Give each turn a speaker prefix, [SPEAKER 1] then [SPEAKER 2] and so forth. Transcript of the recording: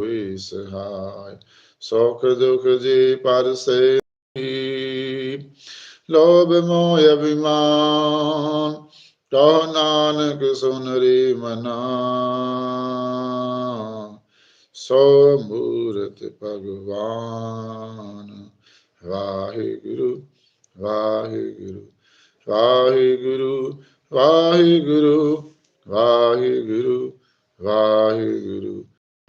[SPEAKER 1] हुई सहाय सौख दुख जी पर से लोभ मोह अभिमान तो नानक सुन रे मना। सो मूर्त भगवान वाहे गुरु वाहे गुरु वाहे गुरु वाहे गुरु वाहे गुरु वाहे गुरु